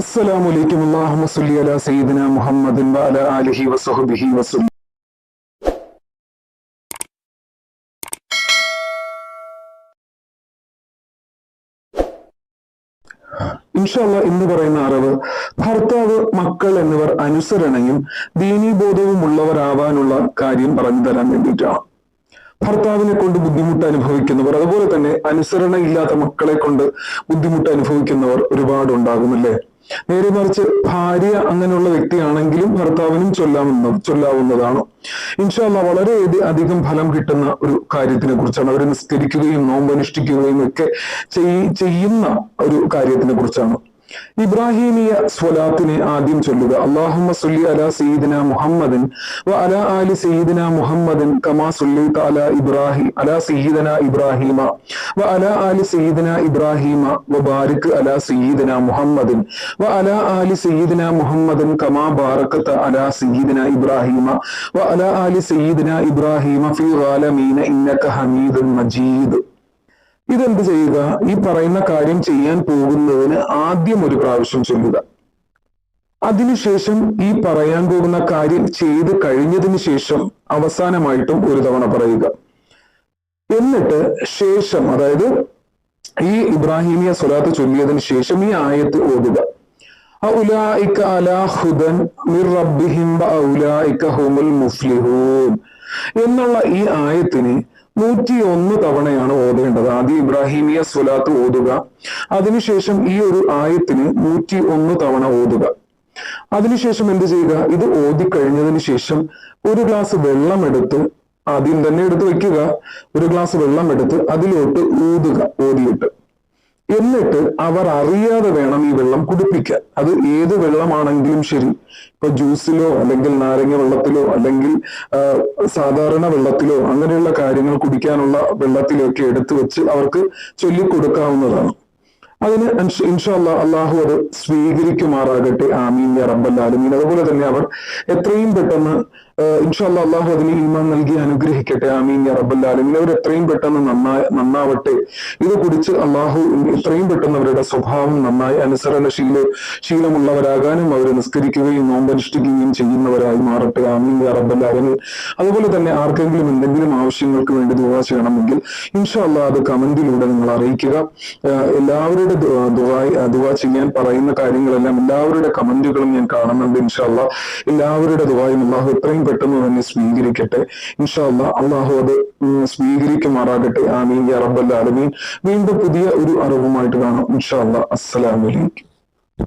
السلام عليكم اللهم صل على سيدنا محمد وعلى آله وصحبه وسلم ഇൻഷല്ല എന്ന് പറയുന്ന അറിവ് ഭർത്താവ് മക്കൾ എന്നിവർ അനുസരണയും ദീനീബോധവും ഉള്ളവരാവാനുള്ള കാര്യം പറഞ്ഞു തരാൻ വേണ്ടിയിട്ടാണ് ഭർത്താവിനെ കൊണ്ട് ബുദ്ധിമുട്ട് അനുഭവിക്കുന്നവർ അതുപോലെ തന്നെ അനുസരണയില്ലാത്ത മക്കളെ കൊണ്ട് ബുദ്ധിമുട്ട് അനുഭവിക്കുന്നവർ ഒരുപാട് ഉണ്ടാകുമല്ലേ നേരെ മറിച്ച് ഭാര്യ അങ്ങനെയുള്ള വ്യക്തിയാണെങ്കിലും ഭർത്താവിനും ചൊല്ലാവുന്ന ചൊല്ലാവുന്നതാണ്. ഇൻഷാല്ല വളരെ അധി- അധികം ഫലം കിട്ടുന്ന ഒരു കാര്യത്തിനെ കുറിച്ചാണ്. അവർ നിസ്കരിക്കുകയും നോമ്പനുഷ്ഠിക്കുകയും ഒക്കെ ചെയ്യുന്ന ഒരു കാര്യത്തിനെ കുറിച്ചാണ്. ഇബ്രാഹിമിയ സ്വലാത്തിനെ ആദ്യം ചൊല്ലുക. അള്ളാഹുമ്മ സുല്ലി അല സയ്യിദിന മുഹമ്മദിൻ വ അല ആലി സയ്യിദിന മുഹമ്മദിൻ കമാ സുല്ലി അല ഇബ്രാഹിം അല സയ്യിദന ഇബ്രാഹിമ വ അല ആലി സയ്യിദിന ഇബ്രാഹിമ വ ബാരിക് അല സയ്യിദിന മുഹമ്മദിൻ വ അല ആലി സയ്യിദിന മുഹമ്മദിൻ കമാ ബാറക്കത്ത് അല സയ്യിദിന ഇബ്രാഹിമ വ അല ആലി സയ്യിദിന ഇബ്രാഹിമ ഫി ഗാലമീന ഇന്നക ഹമീദുൻ മജീദ്. ഇതെന്ത് ചെയ്യുക? ഈ പറയുന്ന കാര്യം ചെയ്യാൻ പോകുന്നതിന് ആദ്യം ഒരു പ്രാവശ്യം ചൊല്ലുക. അതിനുശേഷം ഈ പറയാൻ പോകുന്ന കാര്യം ചെയ്ത് കഴിഞ്ഞതിന് ശേഷം അവസാനമായിട്ടും ഒരു തവണ പറയുക. എന്നിട്ട് ശേഷം അതായത് ഈ ഇബ്രാഹിമിയ സ്വലാത്ത് ചൊല്ലിയതിന് ശേഷം ഈ ആയത്ത് ഓതുക. എന്നുള്ള ഈ ആയത്തിനെ നൂറ്റി ഒന്ന് തവണയാണ് ഓതേണ്ടത്. ആദ്യം ഇബ്രാഹിമിയ സ്വലാത്ത് ഓതുക. അതിനുശേഷം ഈ ഒരു ആയത്തിന് നൂറ്റി ഒന്ന് തവണ ഓതുക. അതിനുശേഷം എന്ത് ചെയ്യുക? ഇത് ഓതി കഴിഞ്ഞതിന് ശേഷം ഒരു ഗ്ലാസ് വെള്ളം എടുത്ത് ആദ്യം തന്നെ എടുത്ത് വെക്കുക ഒരു ഗ്ലാസ് വെള്ളം എടുത്ത് അതിലോട്ട് ഊതുക. ഓതിയിട്ട് എന്നിട്ട് അവർ അറിയാതെ വേണം ഈ വെള്ളം കുടിപ്പിക്കാൻ. അത് ഏത് വെള്ളമാണെങ്കിലും ശരി. ഇപ്പൊ ജ്യൂസിലോ അല്ലെങ്കിൽ നാരങ്ങ വെള്ളത്തിലോ അല്ലെങ്കിൽ സാധാരണ വെള്ളത്തിലോ അങ്ങനെയുള്ള കാര്യങ്ങൾ കുടിക്കാനുള്ള വെള്ളത്തിലൊക്കെ എടുത്തു വെച്ച് അവർക്ക് ചൊല്ലിക്കൊടുക്കാവുന്നതാണ്. അതിന് ഇൻഷാ ഇൻഷാല്ല അള്ളാഹു അത് സ്വീകരിക്കുമാറാകട്ടെ. ആമീൻ ആലമീൻ. അതുപോലെ തന്നെ അവർ എത്രയും പെട്ടെന്ന് ഇൻഷാല്ല അള്ളാഹു അതിന് ഈമാൻ നൽകി അനുഗ്രഹിക്കട്ടെ. ആമീൻ യാ റബ്ബൽ ആലമീൻ. അവർ എത്രയും പെട്ടെന്ന് നന്നായി നന്നാവട്ടെ. ഇത് കുടിച്ച് അള്ളാഹു എത്രയും പെട്ടെന്ന് അവരുടെ സ്വഭാവം നന്നായി അനുസരണ ശീല ശീലമുള്ളവരാകാനും അവർ നിസ്കരിക്കുകയും നോമ്പനുഷ്ഠിക്കുകയും ചെയ്യുന്നവരായി മാറട്ടെ. ആമീൻ യാ റബ്ബൽ അതുപോലെ തന്നെ ആർക്കെങ്കിലും എന്തെങ്കിലും ആവശ്യങ്ങൾക്ക് വേണ്ടി ദുവാ ചെയ്യണമെങ്കിൽ ഇൻഷാല്ല അത് കമന്റിലൂടെ നിങ്ങൾ അറിയിക്കുക. എല്ലാവരുടെ ദുവായി ദുആ ചെയ്യാൻ പറയുന്ന കാര്യങ്ങളെല്ലാം എല്ലാവരുടെ കമന്റുകളും ഞാൻ കാണുന്നുണ്ട് ഇൻഷാല്ല എല്ലാവരുടെ ദുവായും അള്ളാഹു എത്രയും പെട്ടെന്ന് തന്നെ സ്വീകരിക്കട്ടെ. ഇൻഷാല്ല അള്ളാഹു അത് സ്വീകരിക്കുമാറാകട്ടെ. ആമീൻ റബ്ബൽ വീണ്ടും പുതിയ ഒരു അറിവുമായിട്ട് കാണാം. ഇൻഷാല്ല അസ്സലാമലൈക്കും